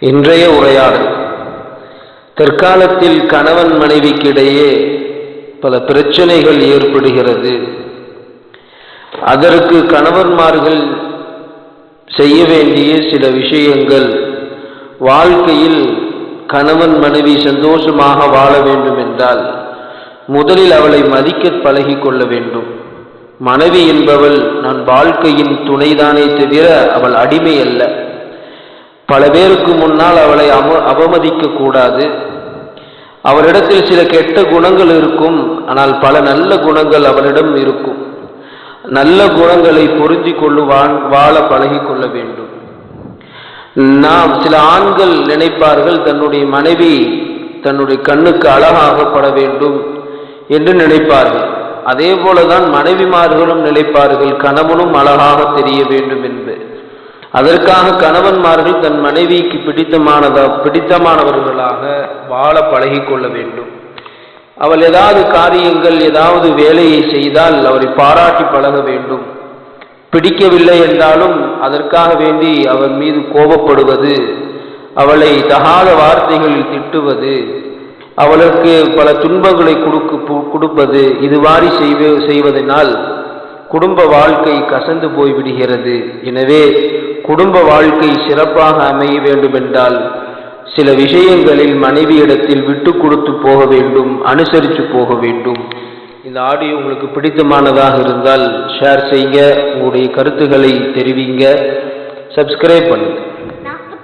இன்றைய உரையாடல். தற்காலத்தில் கணவன் மனைவிக்கிடையே பல பிரச்சனைகள் ஏற்படுகிறது. அதற்கு கணவன்மார்கள் செய்ய வேண்டிய சில விஷயங்கள். வாழ்க்கையில் கணவன் மனைவி சந்தோஷமாக வாழ வேண்டும் என்றால் முதலில் அவளை மதிக்க பழகி கொள்ள வேண்டும். மனைவி என்பவள் நான் வாழ்க்கையின் துணைதானே தவிர அவள் அடிமை அல்ல பல பேருக்கு முன்னால் அவளை அவ அவமதிக்க கூடாது. அவளிடத்தில் சில கெட்ட குணங்கள் இருக்கும். ஆனால் பல நல்ல குணங்கள் அவளிடம் இருக்கும். நல்ல குணங்களை பொருந்தி கொள்ளு வாழ பழகி கொள்ள வேண்டும். நாம் சில ஆண்கள் நினைப்பார்கள் தன்னுடைய மனைவி தன்னுடைய கண்ணுக்கு அழகாகப்பட வேண்டும் என்று நினைப்பார்கள். அதே போலதான் மனைவிமார்களும் நினைப்பார்கள் கணவனும் அழகாக தெரிய வேண்டும் என்று அதற்காக கணவன்மார்கள் தன் மனைவிக்கு பிடித்தமானதா பிடித்தமானவர்களாக வாழ பழகி கொள்ள வேண்டும். அவள் ஏதாவது காரியங்கள் ஏதாவது வேலையை செய்தால் அவரை பாராட்டி பழக வேண்டும். பிடிக்கவில்லை என்றாலும் அதற்காக வேண்டி அவள் மீது கோபப்படுவது அவளை தகாத வார்த்தைகளில் திட்டுவது அவளுக்கு பல துன்பங்களை கொடுக்கு கொடுப்பது இதுவாரி செய்வ செய்வதனால் குடும்ப வாழ்க்கை கசந்து போய்விடுகிறது. எனவே குடும்ப வாழ்க்கை சிறப்பாக அமைய வேண்டுமென்றால் சில விஷயங்களில் மனைவியிடத்தில் விட்டு கொடுத்து போக வேண்டும் அனுசரித்து போக வேண்டும். இந்த ஆடியோ உங்களுக்கு பிடித்தமானதாக இருந்தால் ஷேர் செய்யுங்க. உங்களுடைய கருத்துக்களை தெரிவிங்க. சப்ஸ்கிரைப் பண்ணுங்கள்